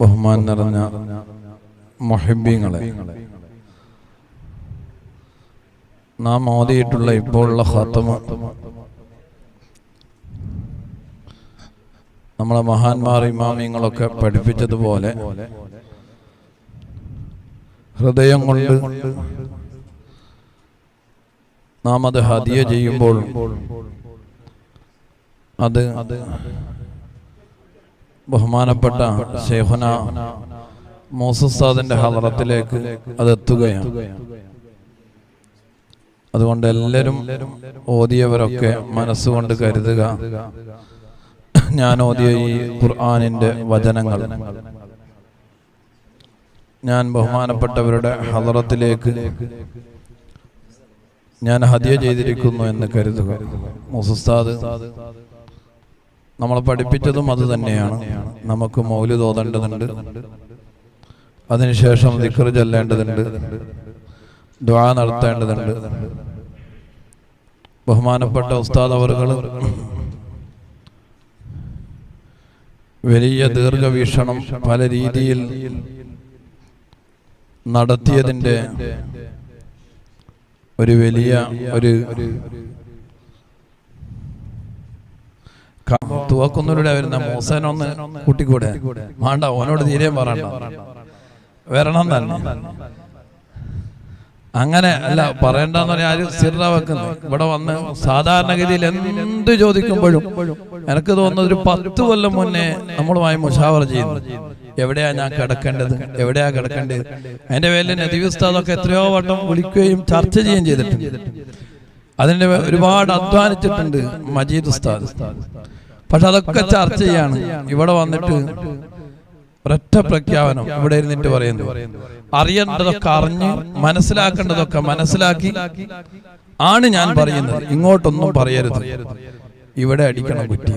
ബഹുമാൻ നിറഞ്ഞ മൊഹബീങ്ങളെ. നാം ഓതിയിട്ടുള്ള ഇപ്പോഴുള്ള ഹത്തമ നമ്മളെ മഹാന്മാർ ഇമാമിങ്ങളൊക്കെ പഠിപ്പിച്ചതുപോലെ ഹൃദയം കൊണ്ട് നാം അത് ഹതിയ ചെയ്യുമ്പോൾ അത് ബഹുമാനപ്പെട്ട ഷെയ്ഖുന മോസസ്താദിന്റെ ഹലറത്തിലേക്ക് അത് എത്തുകയാണ് അതുകൊണ്ട് എല്ലാവരും ഓതിയവരൊക്കെ മനസ്സുകൊണ്ട് കരുതുക. ഞാൻ ഓതിയ ഈ ഖുർആാനിന്റെ വചനങ്ങൾ. ഞാൻ ബഹുമാനപ്പെട്ടവരുടെ ഹലറത്തിലേക്ക് ഞാൻ ഹദിയ ചെയ്തിരിക്കുന്നു എന്ന് കരുതുക. മുസുസ്താദ് നമ്മളെ പഠിപ്പിച്ചതും അത് തന്നെയാണ്. നമുക്ക് മൗൽ തോതേണ്ടതുണ്ട് അതിനുശേഷം ദിക്കർ ചെല്ലേണ്ടതുണ്ട്. ദ്വാ നടത്തേണ്ടതുണ്ട്. ബഹുമാനപ്പെട്ട ഉസ്താദ് അവറുകൾ വലിയ ദീർഘവീക്ഷണം പല രീതിയിൽ നടത്തിയതിന്റെ ഒരു വലിയ ഒരു തുവക്കുന്നവരുടെ വരുന്ന മൂസനൊന്ന് കൂട്ടിക്കൂടെ? വേണ്ട ഓനോട് തീരെ പറയണ്ട. വരണം തന്നെ. അങ്ങനെ അല്ല പറയണ്ടെന്ന് പറഞ്ഞാൽ ആരും സ്ഥിരത വെക്കുന്നു ഇവിടെ വന്ന് സാധാരണഗതിയിൽ എന്ത് ചോദിക്കുമ്പോഴും എനിക്ക് തോന്നുന്നത് ഒരു പത്ത് കൊല്ലം മുന്നേ നമ്മളുമായി മുഷാവർ ചെയ്യുന്നു എവിടെയാ ഞാൻ കിടക്കേണ്ടത്? എവിടെയാ കിടക്കേണ്ടത്? അതിന്റെ പേരിൽ നദീവ് ഉസ്താദൊക്കെ എത്രയോ വട്ടം വിളിക്കുകയും ചർച്ച ചെയ്യുകയും ചെയ്തിട്ടുണ്ട്. അതിന്റെ ഒരുപാട് അധ്വാനിച്ചിട്ടുണ്ട് മജീദ് ഉസ്താദ്. പക്ഷെ അതൊക്കെ ചർച്ച ചെയ്യാണ്. ഇവിടെ വന്നിട്ട് ഒരൊറ്റ പ്രഖ്യാപനം ഇവിടെ ഇരുന്നിട്ട് പറയുന്നു. അറിയേണ്ടതൊക്കെ അറിഞ്ഞ് മനസ്സിലാക്കേണ്ടതൊക്കെ മനസ്സിലാക്കി ആണ് ഞാൻ പറയുന്നത്. ഇങ്ങോട്ടൊന്നും പറയരുത്. ഇവിടെ അടിക്കണം കുറ്റി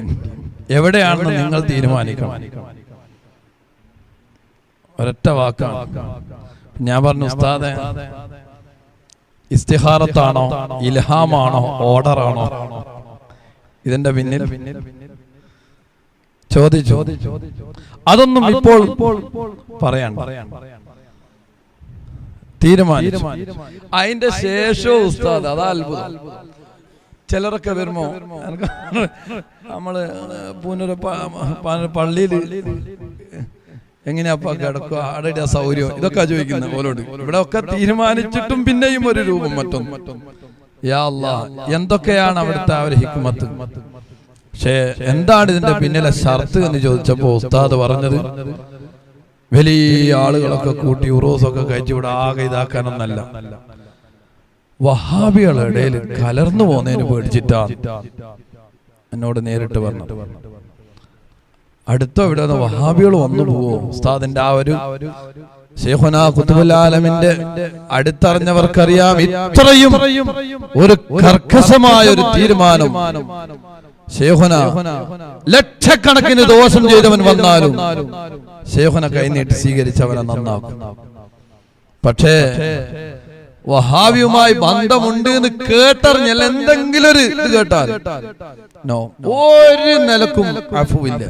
എവിടെയാണെന്ന് നിങ്ങൾ തീരുമാനിക്കണം. ഒരൊറ്റ വാക്കാണ്. ഞാൻ പറഞ്ഞു ഉസ്താദെ ഇസ്തിഹാറത്താണോ? ഇൽഹാമാണോ? ഓർഡറാണോ? ഇതിന്റെ പിന്നിൽ ചോദിച്ചു. അതൊന്നും ഇപ്പോൾ പറയാൻ തീരുമാനിച്ചു. അതിന്റെ ശേഷവും ഉസ്താദ് അതാ അത്ഭുതം. ചിലരൊക്കെ വരുമോ നമ്മൾ പൂനൂര് പള്ളിയിൽ എങ്ങനെയാപ്പാ കിടക്കുക? അവിടെ സൗകര്യം? ഇതൊക്കെ ചോദിക്കുന്നത് ഓലോട് ഇവിടെ ഒക്കെ തീരുമാനിച്ചിട്ടും പിന്നെയും ഒരു രൂപം മറ്റൊന്നും യാ അല്ലാ എന്തൊക്കെയാണ് അവിടുത്തെ ആ ഒരു ഹിക്മത്ത്? പക്ഷേ എന്താണ് ഇതിന്റെ പിന്നിലെ ഷർത്ത് എന്ന് ചോദിച്ചപ്പോ ഉസ്താദ് പറഞ്ഞത്? വലിയ ആളുകളൊക്കെ കൂട്ടി ഉറോസൊക്കെ കഴിച്ചു ഇവിടെ ആകെ ഇതാക്കാനൊന്നല്ല. വഹാബികളുടെ ഇടയിൽ കലർന്നു പോകുന്നതിന് പേടിച്ചിട്ടാ എന്നോട് നേരിട്ട് പറഞ്ഞു അടുത്ത ഇവിടെ വഹാബികൾ വന്നു പോവോ? ഉസ്താദിന്റെ ആ ഒരു ഷെയ്ഖുന കുത്തുബുലാലമിന്റെ അടുത്തറിഞ്ഞവർക്കറിയാം ഇത്രയും ഒരു കർക്കശമായ ഒരു തീരുമാനം ലക്ഷക്കണക്കിന് ദോഷം ചെയ്തവൻ വന്നാലും ശേഖന കൈനീട്ടി സ്വീകരിച്ചവനെ നന്നാക്കും. പക്ഷേ വഹാബിയുമായി ബന്ധമുണ്ട് എന്ന് കേട്ടറിഞ്ഞല്ല എന്തെങ്കിലും ഒരു ഇത് കേട്ടാൽ നോ ഒരു നിലക്കും അഫുവില്ല.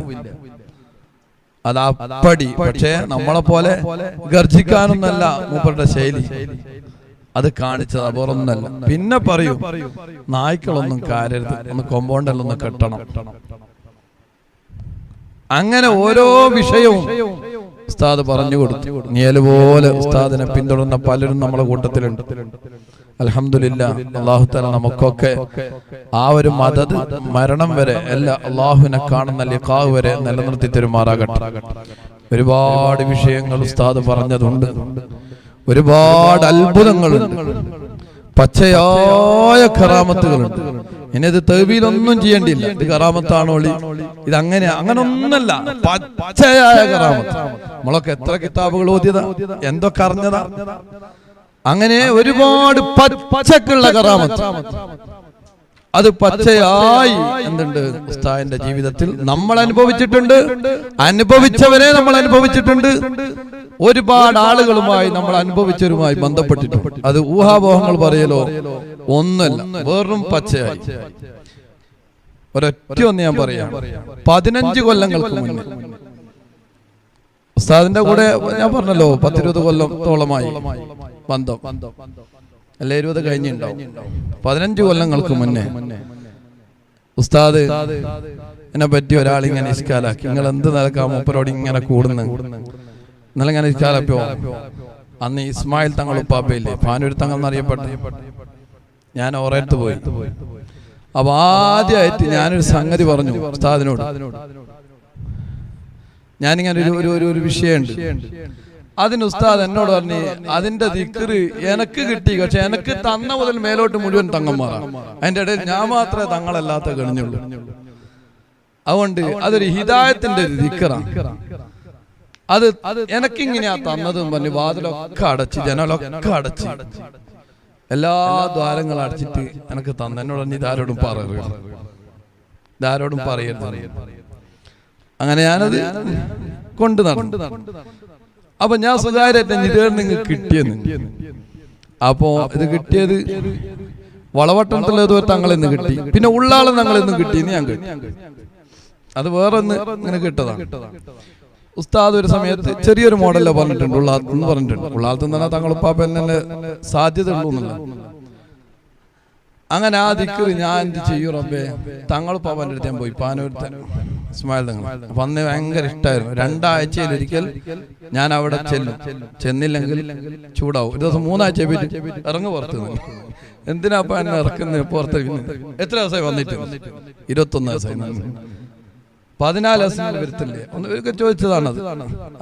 അത് അപ്പടി. പക്ഷേ നമ്മളെ പോലെ ഗർജിക്കാനൊന്നല്ല മൂപ്പരുടെ ശൈലി. അത് കാണിച്ചത് അപൂർവന്നല്ല പിന്നെ പറയൂ നായ്ക്കളൊന്നും കാരരുത് ഒന്ന് കൊമ്പൗണ്ടല്ലൊന്ന് കെട്ടണം. അങ്ങനെ ഓരോ വിഷയവും ഉസ്താദ് പറഞ്ഞു കൊടുത്തു. നിയലുപോലെ ഉസ്താദിനെ പിന്തുടർന്ന പലരും നമ്മളെ കൂട്ടത്തിലുണ്ട്. അലഹമില്ല അള്ളാഹുത്തല നമുക്കൊക്കെ ആ ഒരു മത മരണം വരെ എല്ലാ അള്ളാഹുവിനെ കാണുന്ന ലിഖാവ് വരെ നിലനിർത്തി തരുമാറാകട്ടെ. ഒരുപാട് വിഷയങ്ങൾ ഉസ്താദ് പറഞ്ഞതുണ്ട്. ഒരുപാട് അത്ഭുതങ്ങളുണ്ട്. പച്ചയായ കറാമത്തുകളുണ്ട് ഇനി ഇത് തെവിയിലൊന്നും ചെയ്യേണ്ടിയില്ല. ഇത് കറാമത്താണോളി ഇത് അങ്ങനെ അങ്ങനെ ഒന്നല്ല പച്ചയായ കറാമത്ത് നമ്മളൊക്കെ എത്ര കിതാബുകൾ ഓതിയതാ? എന്തൊക്കെ അറിഞ്ഞതാ? അങ്ങനെ ഒരുപാട് പച്ചക്കുള്ള കറാമത്ത് അത് പച്ചയായി എന്തുണ്ട് ഉസ്താദിന്റെ ജീവിതത്തിൽ നമ്മൾ അനുഭവിച്ചിട്ടുണ്ട്. അനുഭവിച്ചവരെ നമ്മൾ അനുഭവിച്ചിട്ടുണ്ട്. ഒരുപാട് ആളുകളുമായി നമ്മൾ അനുഭവിച്ചവരുമായി ബന്ധപ്പെട്ടിട്ടുണ്ട്. അത് ഊഹാപോഹങ്ങൾ പറയലോ? ഒന്നല്ല വെറും പച്ചയായി. ഒരൊറ്റ ഒന്ന് ഞാൻ പറയാം. പതിനഞ്ച് കൊല്ലങ്ങൾക്ക് മുന്നേ. ഉസ്താദിന്റെ കൂടെ ഞാൻ പറഞ്ഞല്ലോ പത്തിരുപത് കൊല്ലത്തോളമായി ബന്ധം. അല്ല ഇരുപത് കഴിഞ്ഞിട്ടുണ്ടാവും. പതിനഞ്ച് കൊല്ലങ്ങൾക്ക് മുന്നേ ഉസ്താദ് എന്നെ പറ്റി ഒരാൾ ഇങ്ങനെ ഇഷ്കാലാക്കി നിങ്ങൾ എന്ത് നടക്കാം മൂപ്പരോട് ഇങ്ങനെ കൂടുന്നു ഇന്നലെ ഇങ്ങനെ ഇഷ്കാലപ്പോ അന്ന് ഇസ്മായിൽ തങ്ങൾ ഉപ്പാപ്പയില്ലേ പാനൂർ തങ്ങൾ എന്നറിയപ്പെട്ട. ഞാൻ ഓറയത്ത് പോയി. അപ്പൊ ആദ്യമായിട്ട് ഞാനൊരു സംഗതി പറഞ്ഞു ഉസ്താദിനോട്. ഞാനിങ്ങനെ ഒരു ഒരു വിഷയമുണ്ട്. അതിന് ഉസ്താദ് എന്നോട് പറഞ്ഞു അതിന്റെ ദിക്കറ് എനക്ക് കിട്ടി പക്ഷെ എനക്ക് തന്ന മുതൽ മേലോട്ട് മുഴുവൻ തങ്ങന്മാരാണ് അതിന്റെ ഇടയിൽ ഞാൻ മാത്രമേ തങ്ങളല്ലാത്ത കഴിഞ്ഞുള്ളൂ അതുകൊണ്ട് അതൊരു ഹിതായത്തിന്റെ ഒരു ദിക്കറാണ് അത് എനക്കിങ്ങനെയാ തന്നതും പറഞ്ഞു വാതിലൊക്കെ അടച്ച് ജനലൊക്കെ അടച്ച്. എല്ലാ ദ്വാരങ്ങളും അടച്ചിട്ട് എനക്ക് തന്ന എന്നോട് പറഞ്ഞു ഇതാരോടും പറയരുത്. ഇതാരോടും പറയരുത്. അങ്ങനെ ഞാനത് കൊണ്ട് നടന്നു. അപ്പൊ ഞാൻ സ്വകാര്യമായിട്ട് ഇത് നിങ്ങൾ കിട്ടിയെന്ന്. അപ്പോ ഇത് കിട്ടിയത് വളവട്ടണത്തിലെ നിന്ന് കിട്ടി. പിന്നെ ഉള്ളാളെ തങ്ങളിൽ നിന്ന് കിട്ടി ഞാൻ കിട്ടി അത് വേറൊന്ന് ഇങ്ങനെ കിട്ടതാണ്. ഉസ്താദ് ഒരു സമയത്ത് ചെറിയൊരു മോഡലിലെ പറഞ്ഞിട്ടുണ്ട് ഉള്ളാത്ത് എന്ന് പറഞ്ഞിട്ടുണ്ട്. ഉള്ളാത്ത് തന്നെ തങ്ങളുപ്പാപ്പൻ എന്നെ സാധ്യത ഉള്ളൂ അങ്ങനെ ആ ദിക്കറ് ഞാൻ എന്ത് ചെയ്യൂ റബ്ബേ? തങ്ങളുപ്പാപ്പന്റെ അടുത്ത് ഞാൻ പോയി. പാനൂർ ഇസ്മായിൽ തങ്ങൾ അപ്പൊ അന്ന് ഭയങ്കര ഇഷ്ടമായിരുന്നു രണ്ടാഴ്ചയിൽ ഒരിക്കൽ ഞാൻ അവിടെ ചെല്ലും. ചെന്നില്ലെങ്കിൽ ചൂടാവും. ഒരു ദിവസം മൂന്നാഴ്ച ഇറങ്ങു പുറത്ത് എന്തിനാപ്പ എന്തിനാ അപ്പൊ എന്നെ ഇറക്കുന്നത് പുറത്തേക്ക് എത്ര ദിവസമായി വന്നിട്ട്? ഇരുപത്തൊന്ന് ദിവസമായി പതിനാല് ദിവസം വരുത്തില്ലേ? ഒന്ന് ഇവർക്ക് ചോദിച്ചതാണ്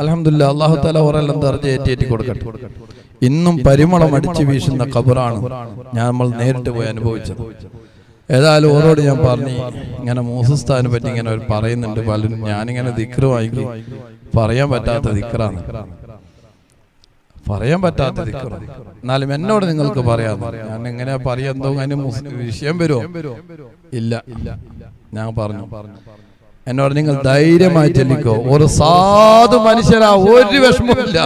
അലഹമില്ല അള്ളാഹു തല ഒരെല്ലാം ദർജ ഏറ്റി കൊടുക്കട്ടെ. ഇന്നും പരിമളം അടിച്ചു വീശുന്ന ഖബറാണ് ഞാൻ നമ്മൾ നേരിട്ട് പോയി അനുഭവിച്ചത്. ഏതായാലും ഓരോട് ഞാൻ പറഞ്ഞു ഇങ്ങനെ മൂസസ്ഥാനെ പറ്റി ഇങ്ങനെ അവർ പറയുന്നുണ്ട് പലരും ഞാനിങ്ങനെ ദിക്റ് വാങ്ങി. പറയാൻ പറ്റാത്ത ദിക്കറാണ് പറയാൻ പറ്റാത്ത ദിക്റ് എന്നാലും എന്നോട് നിങ്ങൾക്ക് പറയാം. ഞാൻ എങ്ങനെയാ പറയാ അതിന് വിഷയം വരുമോ ഇല്ല. ഞാൻ പറഞ്ഞു. എന്നോട് നിങ്ങൾ ധൈര്യമായി ചെല്ലിക്കോ. ഒരു സാധു മനുഷ്യനാ ഒരു വിഷമമില്ല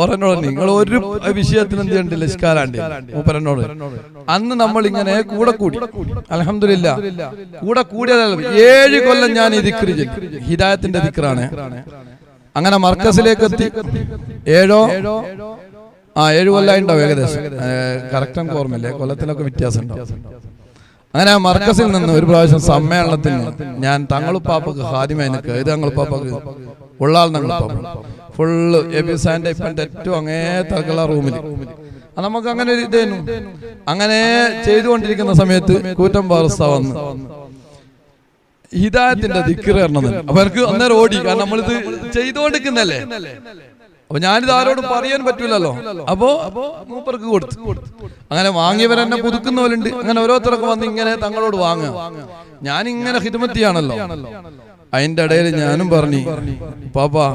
ഒരെന്നോട് നിങ്ങൾ ഒരു വിഷയത്തിന് എന്ത് ചെയ്യണ്ട? ലഷ്കാരാണ്ട് മൂപ്പരനോട് അന്ന് നമ്മൾ ഇങ്ങനെ കൂടെ കൂടി അലഹമില്ല കൂടെ. കൂടിയതല്ല ഏഴ് കൊല്ലം ഞാൻ ഈ ദിക്രി. ഹിദായത്തിന്റെ ദിക്റാണ്. അങ്ങനെ മർക്കസിലേക്ക് എത്തി. ഏഴോ? ആ ഏഴ് കൊല്ലം ഉണ്ടാവും ഏകദേശം. കറക്റ്റ് നമുക്ക് ഓർമ്മയില്ലേ. കൊല്ലത്തിലൊക്കെ വ്യത്യാസം ഉണ്ടാവും അങ്ങനെ മർക്കസിൽ നിന്ന് ഒരു പ്രാവശ്യം സമ്മേളനത്തിൽ ഞാൻ തങ്ങളുപ്പാപ്പക്ക് ഹാദിമേനക്ക് ഇത് തങ്ങളുപ്പാപ്പക്ക് ഉള്ളാൾ തങ്ങളുപ്പാപ്പ ഫുള്ള് എബിസാന്റെ ഇപ്പം ഏറ്റവും അങ്ങേ തകള റൂമിൽ നമുക്ക് അങ്ങനെ ഒരു ഇതേനു. അങ്ങനെ ചെയ്തുകൊണ്ടിരിക്കുന്ന സമയത്ത് കൂറ്റം പാറസ്ത വന്ന്. ഹിദായത്തിന്റെ ദിക്കറ് തരണം അപ്പൊ എനിക്ക് അന്നേരം ഓടി. കാരണം നമ്മളിത് ചെയ്തുകൊണ്ടിരിക്കുന്നല്ലേ അപ്പൊ ഞാനിത് ആരോടും പറയാൻ പറ്റൂലല്ലോ. അപ്പോ മൂപ്പർക്ക് കൊടുത്തു. അങ്ങനെ വാങ്ങിയവരെന്നെ പുതുക്കുന്നവരുണ്ട് അങ്ങനെ ഓരോരുത്തരൊക്കെ വന്ന് ഇങ്ങനെ തങ്ങളോട് വാങ്ങുക. ഞാൻ ഇങ്ങനെ ഹിതമത്തിയാണല്ലോ അതിന്റെ ഇടയിൽ ഞാനും പറഞ്ഞു പാപ്പാ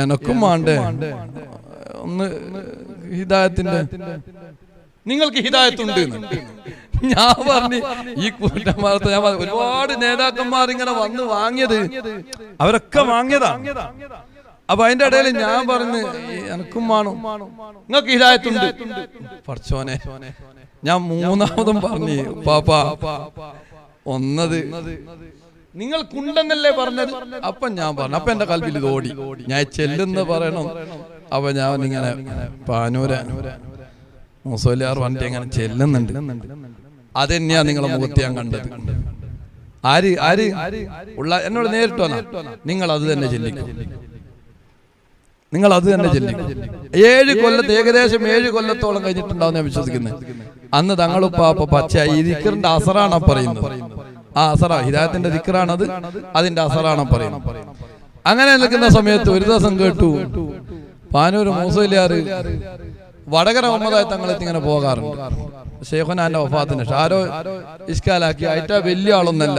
എനക്കും വേണ്ടേ ഒന്ന് ഹിദായത്തിന്റെ നിങ്ങൾക്ക് ഹിദായത്തുണ്ട്. ഞാൻ പറഞ്ഞു ഈ കൂട്ടന്മാരത്തെ ഞാൻ പറഞ്ഞു, ഒരുപാട് നേതാക്കന്മാർ ഇങ്ങനെ വന്ന് വാങ്ങിയത്. അവരൊക്കെ വാങ്ങിയതാ. അപ്പൊ അതിന്റെ ഇടയിൽ ഞാൻ പറഞ്ഞു എനക്കും വേണം. നിങ്ങൾക്ക് ഹിദായത്തുണ്ട്. പഠിച്ചോനെ ഞാൻ മൂന്നാമതും പറഞ്ഞു പാപ്പാ ഒന്നത് നിങ്ങൾ കുണ്ടെന്നല്ലേ പറഞ്ഞത്? അപ്പൊ ഞാൻ പറഞ്ഞു. അപ്പൊ എന്റെ കൽവിൽ ഓടി. ഞാൻ ചെല്ലുന്ന പറയണം. അപ്പൊ ഞാൻ ഇങ്ങനെ പാനൂര മുസോലിയാർ വണ്ടി അങ്ങനെ ചെല്ലുന്നുണ്ട്. അതെന്നെയാ നിങ്ങളെ മുഖത്ത് ഞാൻ കണ്ടത്. ആര് ആര്? ഉള്ള എന്നോട് നേരിട്ടോ നിങ്ങൾ അത് തന്നെ ചെല്ലിക്കും. നിങ്ങൾ അത് തന്നെ ചെല്ലിക്കും. ഏഴ് കൊല്ലത്ത് ഏകദേശം ഏഴ് കൊല്ലത്തോളം കഴിഞ്ഞിട്ടുണ്ടാവും ഞാൻ വിശ്വസിക്കുന്നത്. അന്ന് തങ്ങളുപ്പാപ്പ പച്ച ഇരിക്കറിന്റെ അസറാണ് പറയുന്നത്. ആ അസറാ ഹിദായത്തിന്റെ ദിക്കറാണത് അതിന്റെ അസറാണ് പറയുന്നത് അങ്ങനെ നിൽക്കുന്ന സമയത്ത് ഒരു ദിവസം കേട്ടു പാനൂർ മൂസയിലാറ് വടകര മുഹമ്മദായി തങ്ങളെത്തി ഇങ്ങനെ പോകാറുണ്ട്. ഷെയ്ഖുനാന്റെ വഫാത്തിന് ആരോ ഇഷ്കാലാക്കി. ആയിട്ട വലിയ ആളൊന്നല്ല.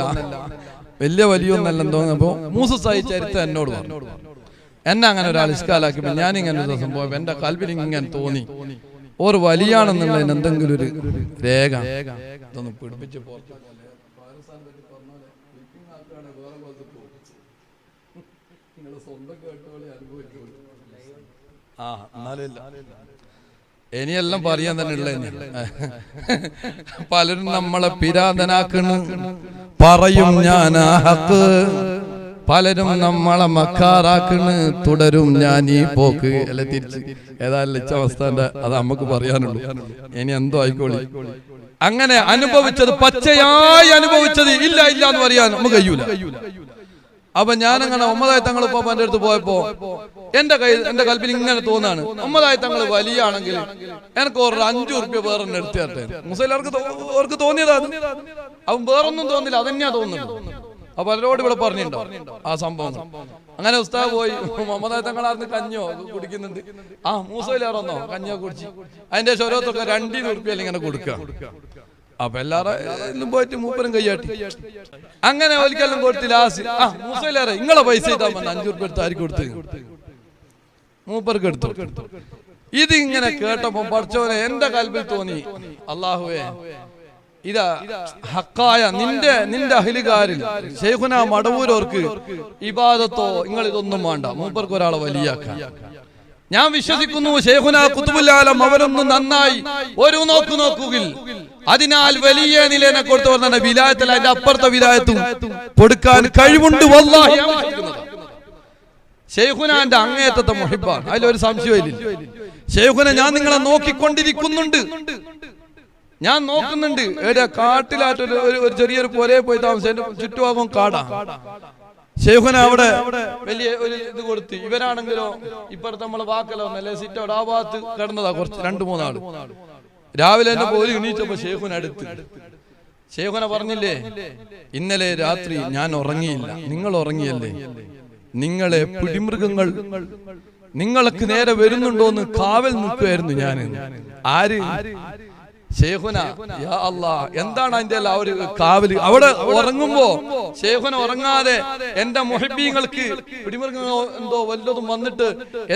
വലിയ വലിയൊന്നല്ല മൂസ മൂസസായി ചരിത്രം എന്നോട് പറഞ്ഞു. എന്നെ അങ്ങനെ ഒരാൾ ഇഷ്കാലാക്കിയപ്പോ ഞാൻ ഇങ്ങനെ ഒരു ദിവസം പോയപ്പോ എന്റെ കൽവിൽ ഇങ്ങനെ തോന്നി. ഒരു വലിയാണെന്നുള്ളതിന് എന്തെങ്കിലും ഒരു രേഖ. ഇതൊന്ന് പിടിപ്പിച്ച് പുറത്ത് പാകിസ്ഥാനെ പറ്റി പറഞ്ഞ പോലെ clipping ആക്കുകയാണെങ്കിൽ വേറെ പോലത്തെ പോകും. നിങ്ങൾ സ്വന്തം കേട്ടോളെ അനുഭവിച്ചോളൂ. ആ എന്നാലില്ല ഇനിയെല്ലാം പറയാൻ തന്നെ ഉള്ള പലരും നമ്മളെ പിരാതനാക്കണ്. പറയും ഞാൻ ഹക്ക്. പലരും നമ്മളെ മക്കാറാക്കണ് തുടരും ഞാൻ ഈ പോക്ക്. അല്ലെ തിരിച്ച് ഏതായാലും ലച്ച അവസ്ഥ അത് നമുക്ക് പറയാനുള്ളൂ. ഇനി എന്തോ ആയിക്കോളി. അങ്ങനെ അനുഭവിച്ചത് പച്ചയായി അനുഭവിച്ചത് ഇല്ല ഇല്ല എന്ന് പറയാൻ നമുക്ക് കഴിയൂല. അപ്പൊ ഞാനങ്ങനെ ഒമ്പതായി തങ്ങൾ ഉപ്പാപ്പന്റെ അടുത്ത് പോയപ്പോ എന്റെ കൈ എന്റെ കൽപ്പിൽ ഇങ്ങനെ തോന്നാണ്. ഒമ്പതായി തങ്ങൾ വലിയാണെങ്കിൽ എനിക്ക് ഒരു അഞ്ചു റുപ്യ വേറെ എടുത്തു തരട്ടെ. മുസൈലാർക്ക് അവർക്ക് തോന്നിയതാണ് അവൻ വേറൊന്നും തോന്നില്ല. അതന്നെയാ തോന്നുന്നത്. പലരോട് ഇവിടെ പറഞ്ഞിട്ടുണ്ടോ? ആ സംഭവം. അങ്ങനെ ഉസ്താദ് പോയി. മുഹമ്മദ് തങ്ങളാർന്ന് കഞ്ഞോ കുടിക്കുന്നുണ്ട്. ആ മൂസയിലേറൊന്നോ കഞ്ഞോ കുടിച്ച്. അതിന്റെ സ്വരത്തൊക്കെ രണ്ടി ഉറുപ്പ്യ ഇങ്ങനെ കൊടുക്കുക? അപ്പൊ എല്ലാരും പോയിട്ട് മൂപ്പരും കൈയാട്ടി. അങ്ങനെ ഒരിക്കലും കൊടുത്ത് ലാസ്റ്റ്. ആ മൂസയിലേറെ നിങ്ങളെ പൈസ ഇതാ വന്ന. അഞ്ചു റുപ്യ എടുത്ത് ആർക്ക് കൊടുത്ത്? മൂപ്പർക്ക് എടുത്തു ഇതിങ്ങനെ കേട്ടപ്പോ പഠിച്ചവനെ എന്റെ കൽബിൽ തോന്നി. അള്ളാഹുവേ. ഇതാ ഹക്കായ നിന്റെ നിന്റെ അഹിലുകാരിൽ. ശേഖുന മടവൂരോർക്ക് ഇബാദത്തോ നിങ്ങൾ ഇതൊന്നും വേണ്ട. മൂപ്പർക്ക് ഒരാളെ വലിയാക്ക. ഞാൻ വിശ്വസിക്കുന്നു ശേഖുന കുത്തുബുല്ലാലം അവരൊന്നും നന്നായി ഒരു നോക്കു നോക്കുകിൽ. അതിനാൽ വലിയ നിലനെ കൊടുത്തു പറഞ്ഞ വിലായത്തിൽ അതിന്റെ അപ്പുറത്തെ വിലായത്തും കൊടുക്കാൻ കഴിവുണ്ട് വല്ലാഹി. ഷെയ്ഖുനാന്റെ അങ്ങേറ്റത്തെ മുഹിബാണ്. അതിലൊരു സംശയമില്ല ഷെയ്ഖുന ഞാൻ നിങ്ങളെ നോക്കിക്കൊണ്ടിരിക്കുന്നുണ്ട്. ഞാൻ നോക്കുന്നുണ്ട്. എവിടെ കാട്ടിലായിട്ട് ഒരു- ഒരു ഒരു ചെറിയൊരു പുരയെ പോയി താമസിച്ചു ചുറ്റുഭാഗം കാടാ. ശേഖന അവിടെ വലിയ ഒരു ഇത് കൊടുത്ത്. ഇവരാണെങ്കിലോ ഇപ്പുറത്ത് നമ്മളെ വാക്കലോ നല്ല സിറ്റ് അവിടെ ആ ഭാഗത്ത് കിടന്നതാ കുറച്ച് രണ്ടു മൂന്നാൾ. രാവിലെ എന്നെ പോലും എണീച്ചപ്പോ ശേഖുന അടുത്ത്. ഷെയ്ഖുനെ പറഞ്ഞില്ലേ ഇന്നലെ രാത്രി ഞാൻ ഉറങ്ങിയില്ല. നിങ്ങൾ ഉറങ്ങിയല്ലേ? നിങ്ങളെ പിടിമൃഗങ്ങൾ നിങ്ങൾക്ക് നേരെ വരുന്നുണ്ടോന്ന് കാവൽ നിൽക്കുമായിരുന്നു ഞാൻ ആര്? ഷേഖുന യാ അല്ലാ എന്താണ് അതിന്റെ ആ ഒരു കാവൽ? അവിടെ ഉറങ്ങുമ്പോ ഷേഖുന ഉറങ്ങാതെ എന്റെ മുഹബീങ്ങൾക്ക് പിടിമൃഗങ്ങളോ എന്തോ വല്ലതും വന്നിട്ട്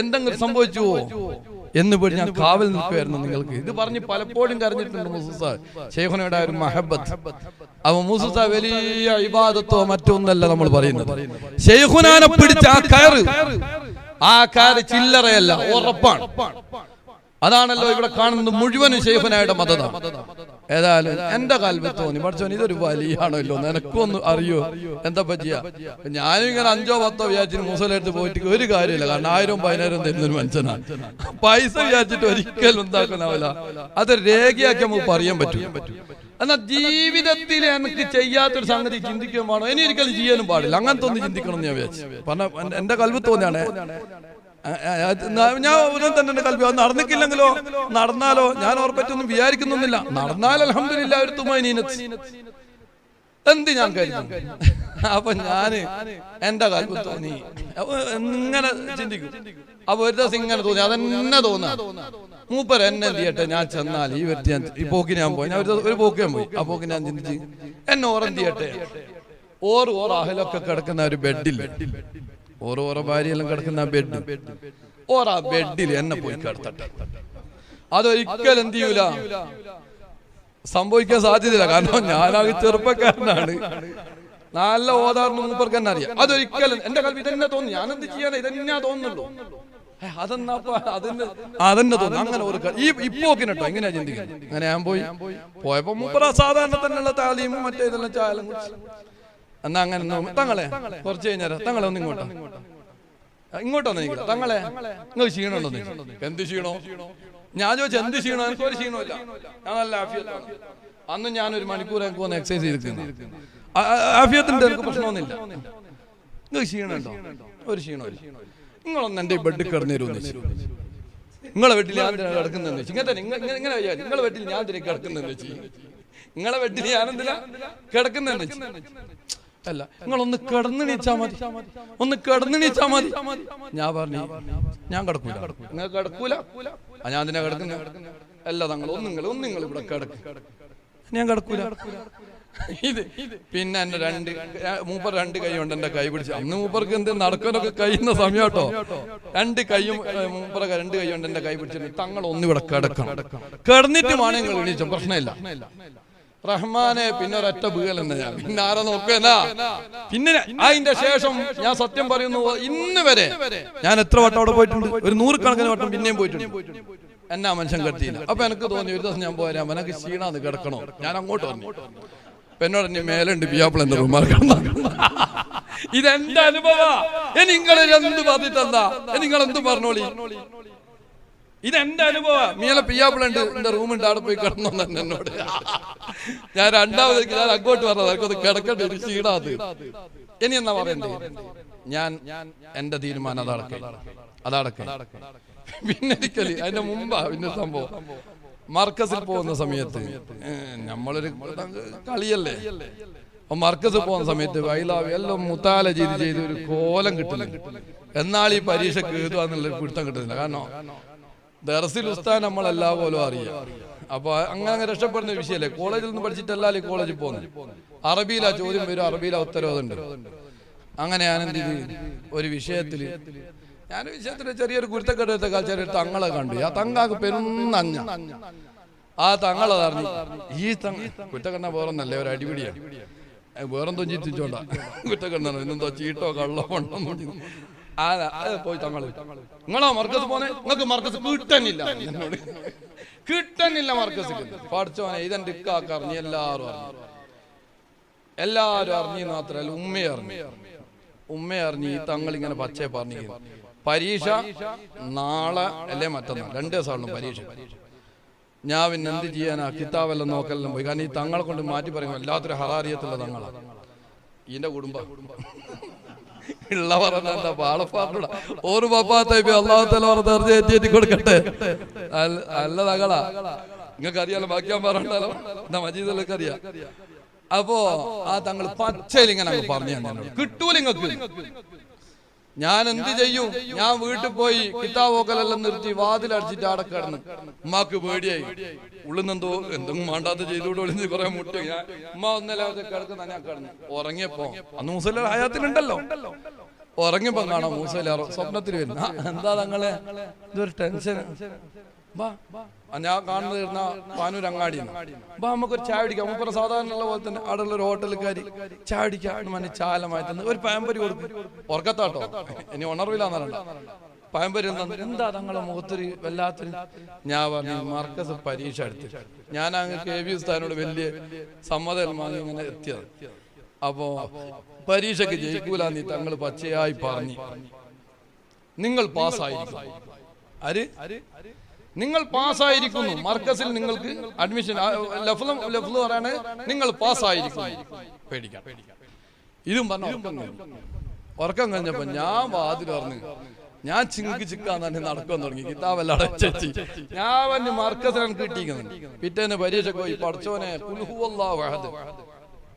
എന്തെങ്കിലും സംഭവിച്ചുവോ? എന്ന് പോയി ഞാൻ കാവൽ നിൽക്കുമായിരുന്നു നിങ്ങൾക്ക്. ഇത് പറഞ്ഞ് പലപ്പോഴും കരഞ്ഞിട്ടുണ്ട് മുസൂസ ഷേഖുനയുടെ ഒരു മഹബത്ത്. അവ മുസൂസ വലിയ ഇബാദത്തോ മറ്റൊന്നല്ല നമ്മൾ പറയുന്നത്. ഷെയ്ഖുനാനെ പിടിച്ച ആ കയറ്. ആ കയറ് ചില്ലറയല്ല ഉറപ്പാണ്. അതാണല്ലോ ഇവിടെ കാണുന്നത് മുഴുവനും ഷെയ്ഫനായിട്ട് മതത. ഏതായാലും എന്റെ കാൽവിൽ തോന്നി. പഠിച്ചോൻ ഇതൊരു വലിയാണല്ലോ. നിനക്കൊന്ന് അറിയോ? എന്താ പറ്റിയ? ഞാനും ഇങ്ങനെ അഞ്ചോ പത്തോ വിചാരിച്ചിട്ട് മുസലെടുത്ത് പോയിട്ട് ഒരു കാര്യമില്ല. കാരണം ആയിരം പതിനായിരം തരുന്നൊരു മനുഷ്യനാണ്. പൈസ വിചാരിച്ചിട്ട് ഒരിക്കലും എന്താക്കാനാവില്ല അത് രേഖയാക്കി നമുക്ക് പറയാൻ പറ്റും. എന്നാ ജീവിതത്തിൽ എനിക്ക് ചെയ്യാത്തൊരു സംഗതി ചിന്തിക്കാൻ പാടോ. ഇനി ഒരിക്കലും ചെയ്യാനും പാടില്ല. അങ്ങനത്തെ ഒന്ന് ചിന്തിക്കണം എന്ന് ഞാൻ വിചാരിച്ചു. പറഞ്ഞ എന്റെ കൽവ് തോന്നിയാണ് ഞാൻ ഉടൻ തന്നെ എന്റെ അത് നടന്നിട്ടില്ലെങ്കിലോ? നടന്നാലോ? ഞാൻ ഓർപ്പറ്റൊന്നും വിചാരിക്കുന്നൊന്നുമില്ല നടന്നാൽ അലഹമില്ല ഒരു തുമാനീനത്ത്. എന്ത് ഞാൻ കരുതും? അപ്പൊ ഞാൻ എന്റെ കാര്യം തോന്നി. ഇങ്ങനെ ചിന്തിക്കും. അപ്പൊ ഒരു ദിവസം ഇങ്ങനെ തോന്നി. അതെന്നെ തോന്നാ. മൂപ്പർ എന്നെ ചെയ്യട്ടെ? ഞാൻ ചെന്നാൽ ഈ വ്യക്തി ഞാൻ ഈ പോക്കി ഞാൻ പോയി. ഞാൻ ഒരു പോക്ക് ഞാൻ പോയി. ആ പോക്ക് ഞാൻ ചിന്തിച്ച്. എന്നെ ഓറെന്ത് ചെയ്യട്ടെ? ഓർ ഓർ അഹലൊക്കെ കിടക്കുന്ന ഒരു ബെഡിൽ ഓരോ ഓരോ ഭാര്യയെല്ലാം കിടക്കുന്ന ബെഡ് ഓരോ ബെഡിൽ എന്നെ പോയി കിടത്തട്ടെ. അതൊരിക്കലും എന്ത് ചെയ്യൂല. സംഭവിക്കാൻ സാധ്യതയില്ല. കാരണം ഞാനാകെ ചെറുപ്പക്കാരനാണ്. നല്ല ഓതാറിന് മൂപ്പർക്ക് തന്നെ അറിയാം. അതൊരിക്കലും എന്റെ കൽവി ഇതന്നെ തോന്നി ഞാൻ എന്ത് ചെയ്യാൻ ഇതന്നെയാ തോന്നുന്നുള്ളൂ. അതെന്നാ അതിന്റെ അതന്നെ തോന്നി അങ്ങനെ ഒരു ഈ ഇപ്പോക്കിന് കേട്ടോ എങ്ങനെയാ ചിന്തിക്കുന്നത് അങ്ങനെ ഞാൻ പോയി. പോയപ്പോ മൂപ്പറ സാധാരണ തന്നെയുള്ള താലിയും മറ്റേ ഇതെല്ലാം ചായാലും കുടിച്ച്. എന്നാ അങ്ങനെ തങ്ങളെ കുറച്ച് കഴിഞ്ഞാൽ തങ്ങളെ ഒന്ന് ഇങ്ങോട്ടോ. ഇങ്ങോട്ടോ നീക്ക. തങ്ങളെ നിങ്ങൾ ക്ഷീണുണ്ടോ നീ? എന്ത് ക്ഷീണോ? ഞാൻ ചോദിച്ചു എന്ത് ക്ഷീണോ? എനിക്ക് ഒരു ക്ഷീണമില്ല ഞാൻ നല്ല ആഫിയത്താണ്. അന്ന് ഞാൻ ഒരു മണിക്കൂർ എനിക്ക് വന്ന് എക്സസൈസ് ചെയ്തിരിക്കുന്നു ആഫിയത്തിന്റെ എനിക്ക് പ്രശ്നമൊന്നുമില്ല. നിങ്ങൾ ക്ഷീണമുണ്ടോ? ഒരു ക്ഷീണമില്ല നിങ്ങളൊന്ന് എന്റെ ബെഡ് കിടന്നു തരുമെന്ന് നിങ്ങളെ വീട്ടിൽ ഞാൻ എന്തിനാ കിടക്കുന്നതെന്ന് വെച്ചു ഇങ്ങനെ ഇങ്ങനെ ഇങ്ങനെ വിചാരിച്ചു. നിങ്ങളെ വീട്ടിൽ ഞാൻ എന്തിനാ കിടക്കുന്നതെന്ന് വെച്ചു നിങ്ങളെ വീട്ടിൽ ഞാൻ എന്തിനാ കിടക്കുന്നതെന്ന് വെച്ചു അല്ല നിങ്ങൾ നിങ്ങളൊന്ന് കിടന്നിണീച്ചാ മതി. ഒന്ന് കിടന്നിണീച്ചാ മതി. ഞാൻ പറഞ്ഞു ഞാൻ കിടക്കൂല. നിങ്ങൾ കിടക്കൂല? ഞാൻ അതിനെ കിടക്കുന്നു? അല്ല തങ്ങൾ ഒന്ന് നിങ്ങൾ ഒന്ന് നിങ്ങൾ ഇവിടെ കിടക്കും. ഞാൻ കിടക്കൂല. ഇത് പിന്നെ എന്റെ രണ്ട് മൂപ്പർ രണ്ട് കൈ കൊണ്ട് എന്റെ കൈ പിടിച്ചു. അന്ന് മൂപ്പർക്ക് എന്ത് നടക്കാനൊക്കെ കഴിയുന്ന സമയം കേട്ടോ. രണ്ട് കൈയും മൂപ്പർ മൂപ്പറ രണ്ട് കൈ കൊണ്ട് എന്റെ കൈ പിടിച്ചിട്ട് തങ്ങൾ ഒന്നിവിടെ കിടക്കണം. കിടന്നിട്ട് വേണമെങ്കിൽ എണീച്ചോ. പ്രശ്നമില്ല. റഹ്മാനെ പിന്നെ ഒരൊറ്റ വീകൽ തന്നെ ഞാൻ പിന്നെ ആരെ എന്നാ? പിന്നെ അതിന്റെ ശേഷം ഞാൻ സത്യം പറയുന്നു ഇന്ന് വരെ ഞാൻ എത്ര വട്ടം അവിടെ പോയിട്ടുണ്ട്? ഒരു നൂറുകണക്കിന് വട്ടം പിന്നെയും പോയിട്ടുണ്ട്. എന്നാ മനുഷ്യൻ കെട്ടിയില്ല. അപ്പൊ എനിക്ക് തോന്നി ഒരു ദിവസം ഞാൻ പോരാ എനിക്ക് ക്ഷീണാന്ന് കിടക്കണോ? ഞാൻ അങ്ങോട്ട് വന്നു. എന്നോട് എന്നെ മേലുണ്ട് പിയാപ്പിൾ എന്റെ റൂമാർ കിടന്ന ഇതെന്റെ അനുഭവ നിങ്ങൾ എന്ത് പറഞ്ഞിട്ടെന്താ നിങ്ങൾ എന്ത് പറഞ്ഞോളി? ഇതെന്റെ അനുഭവം മീലെ പിയാപ്പിളുണ്ട് എന്റെ റൂമുണ്ട് അവിടെ പോയി കിടന്നു എന്നോട്. ഞാൻ രണ്ടാമത് ഞാൻ അങ്ങോട്ട് പറഞ്ഞത് കിടക്കണ്ട ഒരു ക്ഷീണാത് ഇനി എന്നാ പറയുന്നത് ഞാൻ എന്റെ തീരുമാനം അതടക്ക. അതടക്ക. പിന്നെ ഒരിക്കൽ അതിന്റെ മുമ്പാ പിന്നെ സംഭവം. മർക്കസിൽ പോകുന്ന സമയത്ത് നമ്മളൊരു കളിയല്ലേ? മർക്കസിൽ പോകുന്ന സമയത്ത് വൈലാവ് എല്ലാം മുത്താല ചെയ്ത് ചെയ്ത് ഒരു കോലം കിട്ടില്ല എന്നാൽ ഈ പരീക്ഷ കേതുവാന്നുള്ളൊരു പിടുത്തം കിട്ടുന്നില്ല. കാരണം ദർസിൽ ഉസ്താൻ നമ്മളെല്ലാ പോലും അറിയാം. അപ്പൊ അങ്ങനെ അങ്ങ് രക്ഷപ്പെടുന്ന വിഷയല്ലേ കോളേജിൽ നിന്ന് പഠിച്ചിട്ടല്ല കോളേജിൽ പോകുന്നത്. അറബിയിലാ ചോദ്യം വരും അറബിയിലാ ഉത്തരവുണ്ട് അങ്ങനെ ഞാൻ എന്ത് ചെയ്ത്? ഒരു വിഷയത്തിൽ ഞാൻ വിഷയത്തിൽ ചെറിയൊരു കുരുത്തക്കെടുത്ത ചെറിയ തങ്ങളെ കണ്ടു. ആ തങ്ങാക്ക് പെരുന്നഞ്ഞ ആ തങ്ങളെ അറിഞ്ഞു ഈ തങ്ങ കുറ്റക്കണ്ണ വേറൊന്നല്ലേ ഒരു അടിപിടിയാണ് വേറെന്തോ ചിന്തിച്ചോണ്ട. കുറ്റക്കണ്ണ ഇന്നെന്തോ ചീട്ടോ കള്ളോ ഉണ്ടോ ആ അത് പോയി തങ്ങൾ നിങ്ങളോ മർക്കസ് പോന്നെ? നിങ്ങൾക്ക് മർക്കസ് കിട്ടനില്ല എന്നോട് കിട്ടനില്ല മർക്കസ് പഠിച്ചോനെ ഇതെന്റെ ഇക്കാക്കറിഞ്ഞ് എല്ലാരും അറിഞ്ഞു. എല്ലാരും അറിഞ്ഞു മാത്രല്ല ഉമ്മ അറിഞ്ഞു. ഉമ്മ അറിഞ്ഞു ഈ തങ്ങൾ ഇങ്ങനെ പച്ചയെ പറഞ്ഞു പരീക്ഷ നാളെ അല്ലേ മറ്റന്നാൾ? രണ്ട് ദിവസമാണ് പരീക്ഷ. ഞാൻ പിന്നെ എന്ത് ചെയ്യാനാ? കിതാബെല്ലാം നോക്കലെല്ലാം പോയി. കാരണം ഈ തങ്ങളെ കൊണ്ട് മാറ്റി പറയുമ്പോൾ എല്ലാത്തിനും ഹറാറിയത്തുള്ള തങ്ങളാണ് ഇതിന്റെ കുടുംബം. ഉള്ള പറഞ്ഞ എന്താ ഓർ പപ്പാത്തൈപ്പി അള്ളാഹത്തല പറഞ്ഞ എത്തി കൊടുക്കട്ടെ. അല്ല- തകളാ നിങ്ങൾക്ക് അറിയാലോ ബാക്കിയാൻ പറഞ്ഞാലോ എന്നാ മജീദല്ലൊക്കെ അറിയാം. അപ്പോ ആ തങ്ങൾ പച്ചയിൽ ഇങ്ങനെ പറഞ്ഞു കിട്ടൂല നിങ്ങൾക്ക് ഞാൻ എന്ത് ചെയ്യും? ഞാൻ വീട്ടിൽ പോയി കിതാബോക്കലെല്ലാം നിർത്തി വാതിലടിച്ചിട്ട് അവിടെ കിടന്ന്. ഉമ്മാക്ക് പേടിയായി. ഉള്ളുന്നെന്തോ എന്തെങ്കിലും മാണ്ടാത്ത ചെയ്തുകൊണ്ട് ഒളിഞ്ഞ് കുറെ മുട്ടി. ഞാൻ ഉമ്മ ഒന്നല്ല കിടക്കുന്ന ഞാൻ കിടന്നു. ഉറങ്ങിയപ്പോ അന്ന് മുസല ഹയാത്തിലുണ്ടല്ലോ ഉറങ്ങിയപ്പോ കാണാം മൂസലാറോ സ്വപ്നത്തിൽ വരുന്ന. എന്താ തങ്ങളെ? ഇതൊരു ടെൻഷൻ. ഞാൻ കാണുന്നത് ഇരുന്ന പാനൂർ അങ്ങാടി ബാ നമുക്കൊരു ചായ അടിക്കാം മുപ്പറ സാധാരണ ഉള്ള പോലെ തന്നെ അവിടെ ഉള്ള ഒരു ഹോട്ടലുകാരി ചായ അടിക്കാം മനെ ചാലമായി തന്നെ ഒരു പാമ്പരി കൊടുക്കും. ഉറക്കത്താട്ടോ. ഇനി ഉണർവില്ലാന്നല്ല പാമ്പരി തന്നു എന്താ തങ്ങളെ മുഖത്തൊരു വല്ലാത്തൊരു ഞാൻ പറഞ്ഞു മാർക്കസ് പരീക്ഷ എടുത്തു. ഞാൻ അങ്ങ് കെ വി ഉസ്താനോട് വലിയ സമ്മതം വാങ്ങി ഇങ്ങനെ എത്തിയത്. അപ്പോ പരീക്ഷയ്ക്ക് ജയിക്കൂല നീ തങ്ങൾ പച്ചയായി പറഞ്ഞു. നിങ്ങൾ പാസ്സായിരിക്കും ആര്? നിങ്ങൾ പാസ്സായിരിക്കുന്നു. മർക്കസിൽ നിങ്ങൾക്ക് അഡ്മിഷൻ ലഫ്ലം ലഫ്ലു പറയാണ് നിങ്ങൾ പാസ്സായിരിക്കുന്നു. പേടിക്കാം. ഇതും പറഞ്ഞു? ഉറക്കം കഴിഞ്ഞു കഴിഞ്ഞപ്പോ ഞാൻ വാതിൽ പറഞ്ഞു ഞാൻ ചിങ്കി ചിക്കാൻ തന്നെ നടക്കാൻ തുടങ്ങി. കിതാബെല്ലാം ചേച്ചി. ഞാൻ മർക്കസിലാണ് കിട്ടിയിരിക്കുന്നത് പിറ്റേന്ന് പരീക്ഷ പോയി പഠിച്ചോനെ കുൽഹുവല്ലാഹു അഹദ്.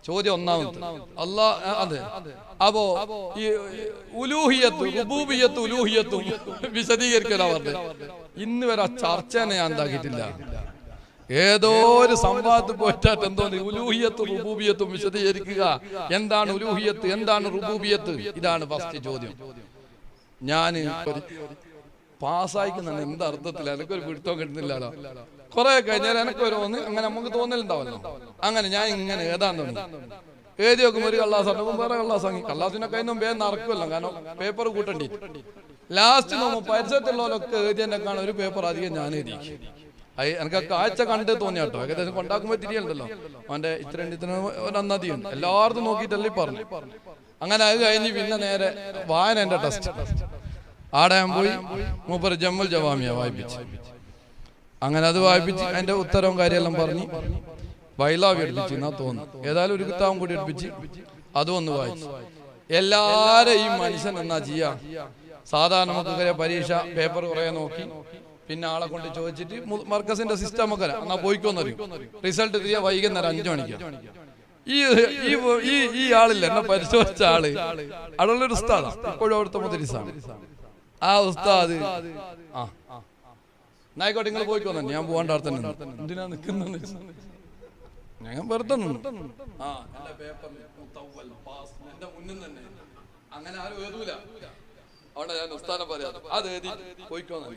ചോദ്യം ഒന്നാമത്. അല്ലാ അതെ. അപ്പോ ഈ ഉലൂഹിയത്ത് റുബൂബിയത്ത് ഉലൂഹിയത്തും വിശദീകരിക്കലാ പറഞ്ഞത്. ഇന്ന് വരെ ആ ചർച്ചനെ ഞാൻ എന്താക്കിയിട്ടില്ല ഏതോ ഒരു സംവാദത്തിൽ പോയിട്ടാട്ട് എന്തോ ഉലൂഹിയത്തും റുബൂബിയത്തും വിശദീകരിക്കുക. എന്താണ് ഉലൂഹിയത്ത്? എന്താണ് റുബൂബിയത്ത്? ഇതാണ് ഫസ്റ്റ് ചോദ്യം. ഞാൻ പാസ്സായിക്കുന്ന എന്ത് അർത്ഥത്തില? എനിക്കൊരു പിടുത്തം കിട്ടുന്നില്ലല്ലോ. കുറെ കഴിഞ്ഞാൽ എനിക്ക് ഒരു തോന്നി അങ്ങനെ നമുക്ക് തോന്നലുണ്ടാവല്ലോ. അങ്ങനെ ഞാൻ ഇങ്ങനെ തോന്നി എഴുതി നോക്കുമ്പോൾ ഒരു കള്ളാസ് ഉണ്ടാവും വേറെ കള്ളാസ് ആക്കി കള്ളാസിനെ കഴിഞ്ഞും വേഗം നടക്കുമല്ലോ കാരണം പേപ്പർ കൂട്ടണ്ടി? ലാസ്റ്റ് നമ്മൾ പരിസരത്തുള്ളവരൊക്കെ എഴുതി എന്നെ കാണാൻ ഒരു പേപ്പർ അധികം ഞാൻ എഴുതി എനിക്ക് കാഴ്ച കണ്ട് തോന്നി കേട്ടോ. ഏകദേശം കൊണ്ടാക്കുമ്പോൾ തിരിയുണ്ടല്ലോ. അവന്റെ ഇത്രയും ഇത്ര നന്നതിയുണ്ട് എല്ലായിടത്തും നോക്കിയിട്ടല്ലേ പറഞ്ഞു. അങ്ങനെ അത് കഴിഞ്ഞ് പിന്നെ നേരെ വായന എന്റെ ടെസ്റ്റ് ആടെ പോയി. മൂപ്പർ ജമ്മൽ ജവാമിയ വായിപ്പിച്ച്. അങ്ങനെ അത് വായിപ്പിച്ച് അതിന്റെ ഉത്തരവും കാര്യമെല്ലാം പറഞ്ഞു വൈലാവ് എടുപ്പിച്ച് എന്നാ തോന്നുന്നു. ഏതായാലും ഒരു കുത്താവും കൂടി എടുപ്പിച്ച് അതും ഒന്ന് വായിച്ചു. എല്ലാരെയും മനുഷ്യൻ എന്നാ ചെയ്യാ? സാധാരണ നമുക്ക് പരീക്ഷ പേപ്പർ കുറെ നോക്കി പിന്നെ ആളെ കൊണ്ട് ചോദിച്ചിട്ട് മർക്കസിന്റെ സിസ്റ്റം ഒക്കെ എന്നാ പോയിക്കോന്നറിയും റിസൾട്ട് തിരികെ വൈകുന്നേരം അഞ്ചു മണിക്ക്. ഈ ഈ ഈ ആളില്ല എന്നെ പരിശോധിച്ച ആൾ അവിടെയുള്ളൊരു ഉസ്താദാണ് ഇപ്പോഴും അവിടുത്തെ മുദ്രിസാണ്. ആ ഉസ്താദ് ആ. എന്നായിക്കോട്ടെ നിങ്ങൾ പോയിക്കോന്നെ ഞാൻ പോവാണ്ടാർത്ത അവിടെ തന്നെ എന്തിനാ നിൽക്കുന്ന ഞാൻ വെറുതെ ആ എന്റെ പേപ്പർ പാസ്, എന്റെ മുന്നിൽ തന്നെ. അങ്ങനെ ആരും എഴുതൂല. അവിടെ ഞാൻ ഉസ്താനെ പറയാം അത് എഴുതി പോയിക്കോന്നു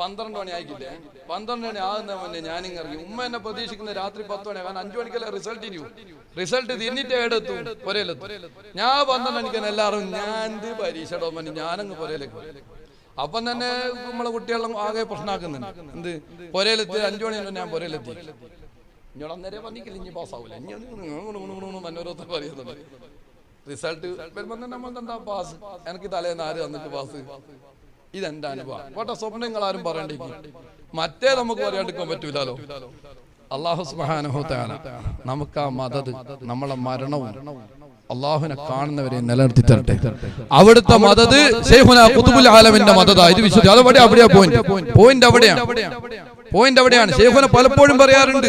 പന്ത്രണ്ട് മണി ആയിക്കില്ലേ? പന്ത്രണ്ട് മണി ആകുന്ന മുന്നേ ഞാനിങ്ങ് ഇറങ്ങി. ഉമ്മ എന്നെ പ്രതീക്ഷിക്കുന്ന രാത്രി പത്ത് മണി കാരണം അഞ്ചു മണിക്കല്ലേ റിസൾട്ട് ഇരിക്കും റിസൾട്ട് തിന്നിട്ട് എടുത്തു. പൊരയിലെത്തും. ഞാൻ പന്ത്രണ്ട് മണിക്ക് എല്ലാവരും ഞാൻ ഇത് പരീക്ഷ ഇടുമ്പോൾ ഞാനങ്ങ് പൊരയിലേക്ക്. അപ്പം തന്നെ നമ്മളെ കുട്ടികളും ആകെ പ്രശ്നമാക്കുന്നുണ്ട് എന്ത്? പൊരയിലെത്തി അഞ്ചു മണി ഞാൻ പൊരയിലെത്തി. ഇഞ്ഞോട് അന്നേരം പറഞ്ഞിക്കില്ല ഇനി പാസ്സാവൂല ഇനി മനോരത്ത് പറയുന്നുണ്ട് റിസൾട്ട് വരുമ്പോ തന്നെ നമ്മൾ എന്താ പാസ് എനിക്ക് തലേന്ന് ആര് തന്നിട്ട് പാസ് ഇതെന്റെ അനുഭവം. പോട്ടെ നിങ്ങൾ ആരും പറയണ്ടേ മറ്റേ നമുക്ക് പറയാണ്ടിരിക്കാൻ പറ്റൂലോ അള്ളാഹു സുബാനുഹോത്താണ് നമുക്ക് ആ മദത് നമ്മളെ മരണവും അള്ളാഹുവിനെ കാണുന്നവരെ നിലനിർത്തി തരട്ടെ അവിടുത്തെ മതത് ഖുതുബുൽ ആലമിന്റെ മതതാ ഇത് വിശുദ്ധി അത് അവിടെ അവിടെയാ പോയിന്റ് പോയിന്റ് അവിടെയാണ്. പോയിന്റ് അവിടെയാണ്. ശൈഖുന പലപ്പോഴും പറയാറുണ്ട്.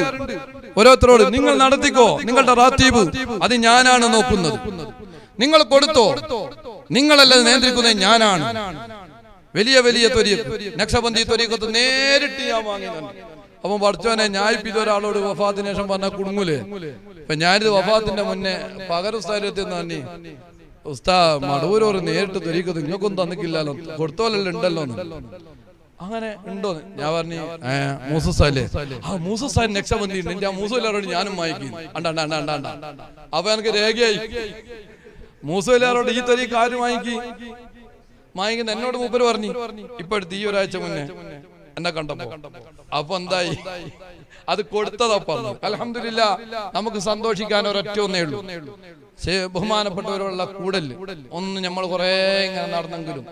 ഓരോരുത്തരോട് നിങ്ങൾ നടത്തിക്കോ. നിങ്ങളുടെ റാത്തീബ് അത് ഞാനാണ് നോക്കുന്നത്. നിങ്ങൾ കൊടുത്തോ. നിങ്ങളല്ല നിയന്ത്രിക്കുന്നത് ഞാനാണ്. വലിയ വലിയ ത്വരീഖ് നക്ഷബന്ധി ത്വരീഖത്ത്. നേരിട്ട് ഞാൻ വാങ്ങിയതാണ് അപ്പം പഠിച്ചവനെ ഞായിപ്പിത് ഒരാളോട് വഫാത്തിന് ശേഷം പറഞ്ഞ കുടുങ്ങൂലേ? അപ്പൊ ഞാനിത് വഫാത്തിന്റെ മുന്നേ പകരം നന്ദി. ഉസ്താ മടൂരോറ് നേരിട്ട് ത്വരീഖത്ത് നിങ്ങൾക്കൊന്നും തന്നിക്കില്ലല്ലോ കൊടുത്തോലല്ലോ ഉണ്ടല്ലോ അങ്ങനെ ഉണ്ടോ ഞാൻ പറഞ്ഞു ഏ മൂസല്ലേ ആ മൂസസാൻ രക്ഷബന്ധി ഉണ്ട് എന്റെ ആ മൂസല്ലാരോട് ഞാനും വായിക്കും അണ്ട അണ്ട അണ്ട അണ്ട അണ്ട. അപ്പൊ എനിക്ക് രേഖയായി. മൂസല്ലാരോട് ഈ തരീക്ക് ആരും വാങ്ങിക്കി വാങ്ങിക്കുന്ന എന്നോട് മൂപ്പര് പറഞ്ഞു. ഇപ്പൊ അടുത്ത് ഈ ഒരാഴ്ച മുന്നേ. എന്നെ കണ്ടപ്പോ? അപ്പൊ എന്തായി? അത് കൊടുത്തതൊപ്പം. അലഹമില്ല നമുക്ക് സന്തോഷിക്കാൻ ഒരൊറ്റ ഒന്നേ ഉള്ളൂ. ബഹുമാനപ്പെട്ടവരുള്ള കൂടൽ ഒന്ന് നമ്മൾ കുറെ ഇങ്ങനെ നടന്നെങ്കിലും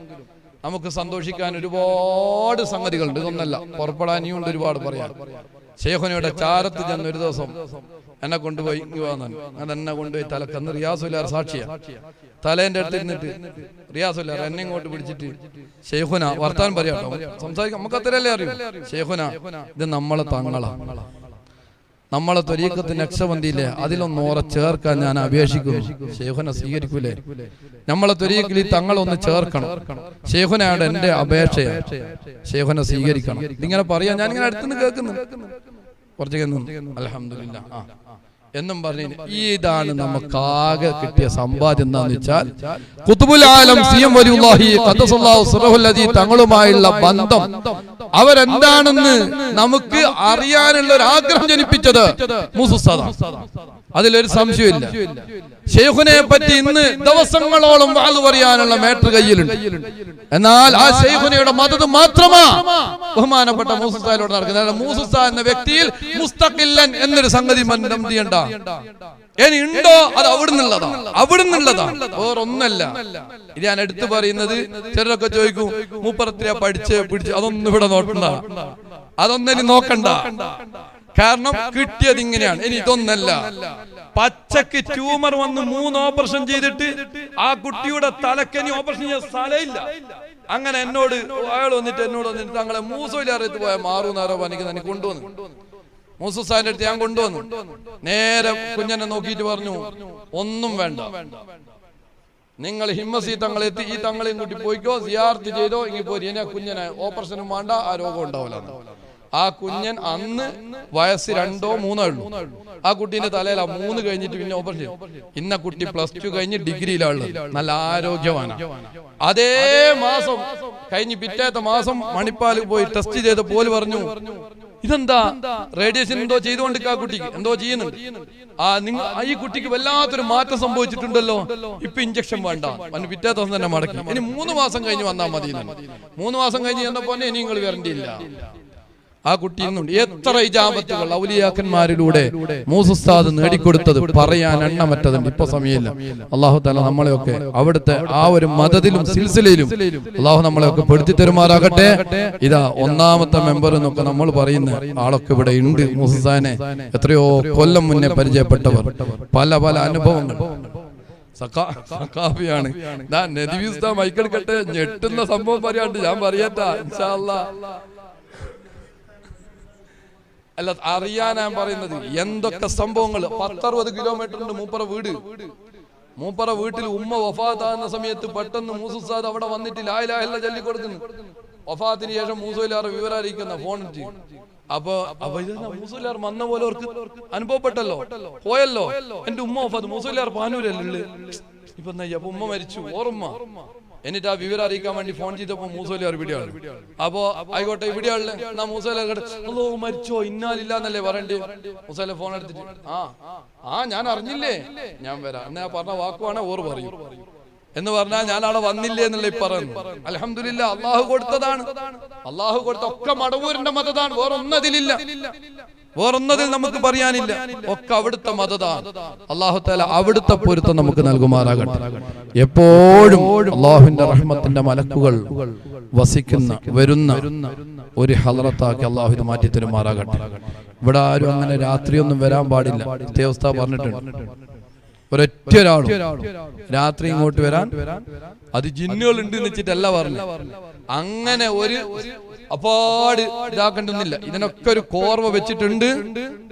നമുക്ക് സന്തോഷിക്കാൻ ഒരുപാട് സംഗതികളുണ്ട്. ഇതൊന്നല്ല പുറപ്പെടാനിയുണ്ട് ഒരുപാട് പറയാം ഷേഖുനയുടെ ചാരത്ത് ചെന്ന് ഒരു ദിവസം എന്നെ കൊണ്ടുപോയി ഇങ്ങ് എന്നെ കൊണ്ടുപോയി തല കന്ന് റിയാസുല്ലാർ സാക്ഷിയ. തലേന്റെ അടുത്ത് ഇരുന്നിട്ട് റിയാസുല്ലാർ എന്നെ ഇങ്ങോട്ട് പിടിച്ചിട്ട് ഷെയ്ഖുന വർത്താൻ പറയാട്ടോ സംസാരിക്കാം. നമുക്ക് അത്രയല്ലേ അറിയൂ? ഷെയ്ഖുന ഇത് നമ്മളെ തങ്ങളാ. നമ്മളെ തൊരീക്കത്തിന് രക്ഷബന്ധിയില്ലേ അതിലൊന്ന് ഓറെ ചേർക്കാൻ ഞാൻ അപേക്ഷിക്കുന്നു. ശേഖുനെ സ്വീകരിക്കൂലേ? നമ്മളെ തൊരീക്കിൽ ഈ തങ്ങളൊന്ന് ചേർക്കണം. ഷെയ്ഖുനയുടെ എന്റെ അപേക്ഷയാണ് ശേഖുനെ സ്വീകരിക്കണം. ഇതിങ്ങനെ പറയാ ഞാൻ ഇങ്ങനെ അടുത്തുനിന്ന് കേൾക്കുന്നു. കുറച്ച് അലഹമില്ല എന്നും പറഞ്ഞു ഇതാണ് നമുക്ക് ആകെ കിട്ടിയ സമ്പാദ്യം എന്താന്ന് വെച്ചാൽ കുത്തുബുൽ ആലം സി എം അദീ തങ്ങളുമായുള്ള ബന്ധം അവരെന്താണെന്ന് നമുക്ക് അറിയാനുള്ള ഒരു ആഗ്രഹം ജനിപ്പിച്ചത് അതിലൊരു സംശയമില്ല. ഷെയ്ഖുനെ പറ്റി ഇന്ന് ദിവസങ്ങളോളം വാൾ പറയാനുള്ള മേട്ടർ കയ്യിലുണ്ട്. എന്നാൽ ആ ഷെയ്ഖുനയുടെ മതത് മാത്രമാ ബഹുമാനപ്പെട്ട മൂസുസാലോട് നടക്കുന്നത്. മൂസുസ എന്ന വ്യക്തിയിൽ മുസ്തഖില്ലൻ എന്നൊരു സംഗതി ചെയ്യണ്ട. ഇനി ഉണ്ടോ അത് അവിടുന്നുള്ളതാ. അവിടുന്നുള്ളതാ. വേറൊന്നല്ല. ഇത് ഞാൻ എടുത്തു പറയുന്നത് ചിലരൊക്കെ ചോദിക്കും മൂപ്പറത്തിര പഠിച്ച് പിടിച്ച് അതൊന്നും ഇവിടെ നോക്കണ്ട. അതൊന്നും ഇനി നോക്കണ്ട. കാരണം കിട്ടിയത് ഇങ്ങനെയാണ്. ഇനി ഇതൊന്നല്ല. പച്ചക്ക് ട്യൂമർ വന്ന് മൂന്ന് ഓപ്പറേഷൻ ചെയ്തിട്ട് ആ കുട്ടിയുടെ തലക്കനി ഓപ്പറേഷൻ ചെയ്യാൻ സ്ഥലമില്ല അങ്ങനെ എന്നോട് അയാൾ വന്നിട്ട് എന്നോട് വന്നിട്ട് തങ്ങളെ മൂസോയിലറിയത്ത് പോയാൽ മാറൂന്നാരോ പനിക്ക് എനിക്ക് കൊണ്ടുവന്നു. മൂസുസാന്റെ അടുത്ത് ഞാൻ കൊണ്ടുവന്നു. നേരെ കുഞ്ഞനെ നോക്കിയിട്ട് പറഞ്ഞു ഒന്നും വേണ്ട. നിങ്ങൾ ഹിമ്മസി തങ്ങളെ എത്തി ഈ തങ്ങളെയും കൂട്ടി പോയിക്കോ സിയാർത്ത് ചെയ്തോ ഇങ്ങനെ പോരി. എന്നെ കുഞ്ഞനെ ഓപ്പറേഷനും വേണ്ട ആ രോഗം ഉണ്ടാവില്ല. ആ കുഞ്ഞൻ അന്ന് വയസ്സ് രണ്ടോ മൂന്നോ ഉള്ളൂ. ആ കുട്ടീന്റെ ആ മൂന്ന് കഴിഞ്ഞിട്ട് പിന്നെ ഓപ്പറേഷൻ. ഇന്ന കുട്ടി പ്ലസ് ടു കഴിഞ്ഞ് ഡിഗ്രിയിലാണ് നല്ല ആരോഗ്യമാണ് അതേ മാസം കഴിഞ്ഞ് പിറ്റേത്തെ മാസം മണിപ്പാൽ പോയി ടെസ്റ്റ് ചെയ്ത പോൽ പറഞ്ഞു. ഇതെന്താ? റേഡിയേഷൻ എന്തോ ചെയ്തുകൊണ്ട് ആ കുട്ടിക്ക്. എന്തോ ചെയ്യുന്നുണ്ട്. ആ നിങ്ങൾ ഈ കുട്ടിക്ക് വല്ലാത്തൊരു മാറ്റം സംഭവിച്ചിട്ടുണ്ടല്ലോ. ഇപ്പൊ ഇഞ്ചക്ഷൻ വേണ്ട. അവന് പിറ്റേ ദിവസം തന്നെ മടക്കി. ഇനി മൂന്ന് മാസം കഴിഞ്ഞ് വന്നാൽ മതി മൂന്ന് മാസം കഴിഞ്ഞ് ചെന്നപ്പോ ഇനി നിങ്ങൾ വരണ്ടിയില്ല. ആ കുട്ടി ഇന്നുണ്ട് എത്ര ഇജാബത്തുകൾ ഔലിയാക്കന്മാരിലൂടെ മൂസുസ്താദ് നേടിക്കൊടുത്തത് പറയാൻ എണ്ണമറ്റതുണ്ട് ഇപ്പൊ സമയമില്ല. അള്ളാഹു താല നമ്മളെയൊക്കെ അവിടുത്തെ ആ ഒരു മതത്തിലും സിൽസിലയിലും അള്ളാഹു നമ്മളെയൊക്കെ പെടുത്തി തരുമാറാകട്ടെ. ഇതാ ഒന്നാമത്തെ മെമ്പർ എന്നൊക്കെ നമ്മൾ പറയുന്ന ആളൊക്കെ ഇവിടെ ഉണ്ട്. മൂസുസാനെ എത്രയോ കൊല്ലം മുന്നേ പരിചയപ്പെട്ടവർ. പല പല അനുഭവങ്ങൾ. സക്കാഫിയാണ് ഞാൻ നദിവിസ്ത മൈക്കെടുക്കട്ടെ. ഞെട്ടുന്ന സംഭവം പറയാണ്ട് ഞാൻ പറയട്ടാ അല്ലാ അറിയാനാ പറയുന്നത് എന്തൊക്കെ സംഭവങ്ങൾ? പത്തറുപത് കിലോമീറ്ററിന്റെ മൂപ്പറ വീട്. മൂപ്പറ വീട്ടിൽ ഉമ്മ വഫാത്താകുന്ന സമയത്ത് പെട്ടെന്ന് മൂസുസാദ് അവിടെ വന്നിട്ട് ലായിലാഹല്ല ചൊല്ലി കൊടുക്കുന്നു. വഫാത്തിന് ശേഷം മൂസുലാർ വിവരം അറിയിക്കുന്ന ഫോൺ അപ്പൊ മൂസുലാർ വന്ന പോലെ അവർക്ക് അനുഭവപ്പെട്ടല്ലോ? പോയല്ലോ? എന്റെ ഉമ്മ വഫാത്ത് മൂസുലാർ പാനൂരല്ലേ ഇപ്പൊ ഉമ്മ മരിച്ചു. ഓർമ്മ. എന്നിട്ട് ആ വിവരം അറിയിക്കാൻ വേണ്ടി ഫോൺ ചെയ്തപ്പോ മൂസോലി ഇവിടെയാണ് അപ്പോ ആയിക്കോട്ടെ ഇവിടെയാണ് എന്നാ മൂസോല അല്ലോ മരിച്ചോ ഇന്നാലില്ല എന്നല്ലേ പറയണ്ടേ? മൂസോലെ ഫോൺ എടുത്തിട്ട് ആ ആ ഞാൻ അറിഞ്ഞില്ലേ? ഞാൻ വരാം. എന്നാ പറഞ്ഞ വാക്കുവാണ് ഓർ പറയും. എന്ന് പറഞ്ഞാൽ ഞാൻ അവിടെ വന്നില്ലേ എന്നുള്ള പറഞ്ഞു അലഹമില്ല അള്ളാഹു കൊടുത്തതാണ്. അള്ളാഹു കൊടുത്ത ഒക്കെ മടവൂരിന്റെ മതതാണ് വേറെ ഒന്നതിലില്ല വേറൊന്നതിൽ നമുക്ക് പറയാനില്ല. ഒക്കെ അവിടുത്തെ മതതാണ്. അള്ളാഹു താല അവിടുത്തെ പൊരുത്തം നമുക്ക് നൽകുമാറാകട്ടെ. എപ്പോഴും അള്ളാഹുവിന്റെ റഹ്മത്തിന്റെ മലക്കുകൾ വസിക്കുന്ന വരുന്ന ഒരു ഹലറത്താക്കി അള്ളാഹു ഇത് മാറ്റി തരുമാറാകട്ടെ ഇവിടെ ആരും അങ്ങനെ രാത്രിയൊന്നും വരാൻ പാടില്ല. ദേവസ്ഥ പറഞ്ഞിട്ടുണ്ട്. ഒരൊറ്റ ഒരാളും രാത്രി ഇങ്ങോട്ട് വരാൻ അത് ജിന്നുകൾ ഉണ്ട് വെച്ചിട്ടല്ല പറഞ്ഞു അങ്ങനെ ഒരു അപ്പാട് ഇതാക്കണ്ടെന്നില്ല ഇതിനൊക്കെ ഒരു കോർവ വെച്ചിട്ടുണ്ട്.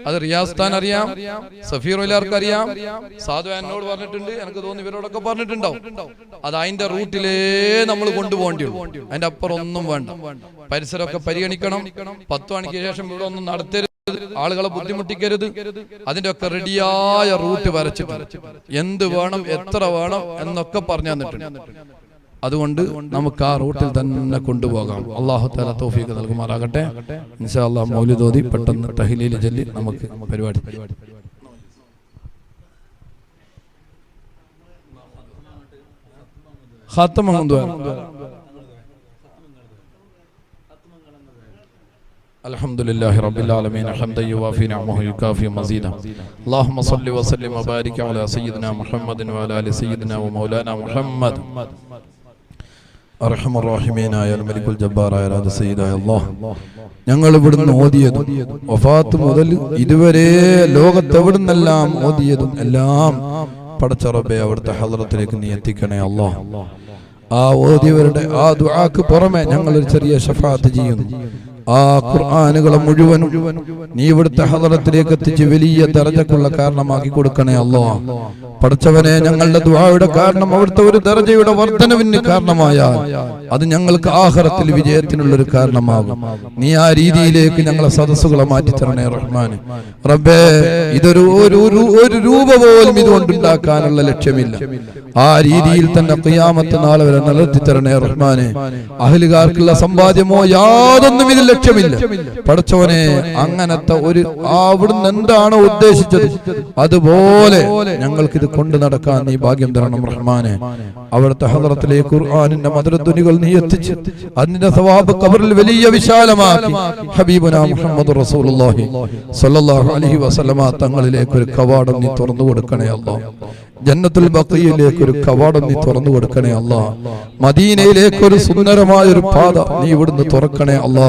അത് റിയാസ്ഥാൻ അറിയാം. സഫീർ ഒലാർക്ക് അറിയാം. സാധു എന്നോട് പറഞ്ഞിട്ടുണ്ട്. എനിക്ക് തോന്നുന്നു ഇവരോടൊക്കെ പറഞ്ഞിട്ടുണ്ടാവും. അത് അതിന്റെ റൂട്ടിലേ നമ്മൾ കൊണ്ടുപോകേണ്ടി ഉള്ളൂ അതിന്റെ അപ്പുറം ഒന്നും വേണ്ട. പരിസരമൊക്കെ പരിഗണിക്കണം. പത്ത് മണിക്ക് ശേഷം ഇവിടെ ഒന്നും നടത്തരുത്. ആളുകളെ ബുദ്ധിമുട്ടിക്കരുത്. അതിന്റെ ഒക്കെ റെഡിയായ റൂട്ട് വരച്ചിട്ടുണ്ട് എന്ത് വേണം എത്ര വേണം എന്നൊക്കെ പറഞ്ഞു തന്നിട്ടുണ്ട്. അതുകൊണ്ട് നമുക്ക് ആ റൂട്ടിൽ തന്നെ കൊണ്ടുപോകാം. അള്ളാഹു താല തൗഫീഖ് നൽകുമാറാകട്ടെ. ഇൻഷാ മൗലിദോതി പെട്ടെന്ന് തഹ്ലീൽ ചൊല്ലി നമുക്ക് പരിപാടി. കൊണ്ടുപോകാം الحمد لله رب العالمين حمدا يوافي نعمه يكافي مزيدا اللهم صل وسلم وبارك على سيدنا محمد وعلى ال سيدنا ومولانا محمد അർഹമ റഹീമീനായ മലിക്കുൽ ജബ്ബാറായ രാജ സയ്യിദായ അല്ലാഹ് ഞങ്ങൾ ഇവിടുന്ന് ഓതിയതും വഫാത്ത് മുതൽ ഇതുവരെ ലോകത്ത് എവിടുന്നെല്ലാം ഓതിയതും എല്ലാം പടച്ചറബെ അവിടുത്തെ ഹദ്റത്തിലേക്ക് നീ എത്തിക്കണേ അല്ലാഹ് ആ ഓതിയവരുടെ ആ ദുആക്ക് പുറമെ ഞങ്ങൾ ഒരു ചെറിയ ഷഫാത്ത് ചെയ്യുന്നു ആ ഖുർആനുകളെ മുഴുവൻ നീ ഇവിടുത്തെ ഹദറത്തിലേക്ക് എത്തിച്ച് വലിയ ദർജക്കുള്ള കാരണമാക്കി കൊടുക്കണേ അല്ലോ പഠിച്ചവനെ ഞങ്ങളുടെ ദുആയുടെ കാരണം അവിടുത്തെ ഒരു ദർജയുടെ വർധനവിന് കാരണമായാൽ അത് ഞങ്ങൾക്ക് ആഹാരത്തിൽ വിജയത്തിനുള്ളൊരു കാരണമാകും. നീ ആ രീതിയിലേക്ക് ഞങ്ങളെ സദസ്സുകളെ മാറ്റി തരണേ റഹ്മാൻ റബ്ബേ ഇതൊരു ഒരു ഒരു- രൂപ പോലും ഇതുകൊണ്ടുണ്ടാക്കാനുള്ള ലക്ഷ്യമില്ല. ആ രീതിയിൽ തന്നെ ഖിയാമത്ത് നാളെ വരെ നിലനിർത്തി തരണേ റഹ്മാനെ. അഹലുകാർക്കുള്ള സമ്പാദ്യമോ യാതൊന്നും ഇതിൽ ലക്ഷ്യമില്ല. പഠിച്ചവനെ അങ്ങനത്തെ ഒരു അവിടുന്ന് എന്താണോ ഉദ്ദേശിച്ചത്? അതുപോലെ ഞങ്ങൾക്ക് ഇത് കൊണ്ടു നടക്കാൻ നീ ഭാഗ്യം തരണം റഹ്മാനെ. അവിടുത്തെ ഹദറത്തിലെ ഖുർആനിന്റെ മധുരധ്വനികൾ നീ എത്തിച്ച് അതിന്റെ സവാബ് കബറിൽ വലിയ വിശാലമാക്കി. ഹബീബുന മുഹമ്മദ് റസൂലുള്ളാഹി സ്വല്ലല്ലാഹു അലൈഹി വസല്ലമ തങ്ങളിലേക്ക് ഒരു കവാടം നീ തുറന്നു കൊടുക്കണേ അല്ലാഹ്. ജന്നത്തുൽ ബക്കയിലേക്ക് ഒരു കവാടം നീ തുറന്നു കൊടുക്കണേ അല്ല. മദീനയിലേക്ക് ഒരു സുന്ദരമായ ഒരു പാത നീ ഇവിടുന്ന് തുറക്കണേ അല്ല.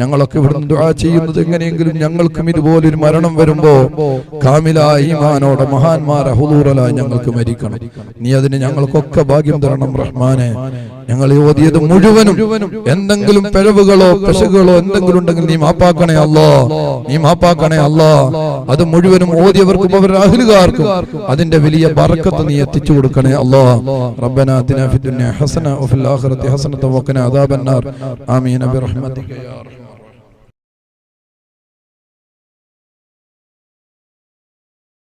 ഞങ്ങളൊക്കെ ഇവിടുന്ന് ദുആ ചെയ്യുന്നത് എങ്ങനെയെങ്കിലും ഞങ്ങൾക്കും ഇതുപോലെ ഒരു മരണം വരുമ്പോ കാമിലായ ഈമാനോടെ മഹാന്മാരെ ഹുദൂറലായി ഞങ്ങൾക്ക് മരിക്കണം. നീ അതിന് ഞങ്ങൾക്കൊക്കെ ഭാഗ്യം തരണം റഹ്മാനെ. ഞങ്ങൾ ഓതിയത് മുഴുവനും എന്തെങ്കിലും പിഴവുകളോ പിശകുകളോ എന്തെങ്കിലും ഉണ്ടെങ്കിൽ നീ മാപ്പാക്കണേ അല്ലോ. നീ മാപ്പാക്കണേ അല്ലോ. അത് മുഴുവനും ഓതിയവർക്കും അവരുടെ അഹലുകാർക്കും. അതിന്റെ വലിയ ബർക്കത്ത് നീ എത്തിച്ചു കൊടുക്കണേ അല്ലോ. റബ്ബനാ ഫിദ്ദുനിയ ഹസന വഫിൽ ആഖിറതി ഹസനത വഖിന അദാബന്നാർ. ആമീൻ. ബിറഹ്മതിക യാ റഹ്മാൻ.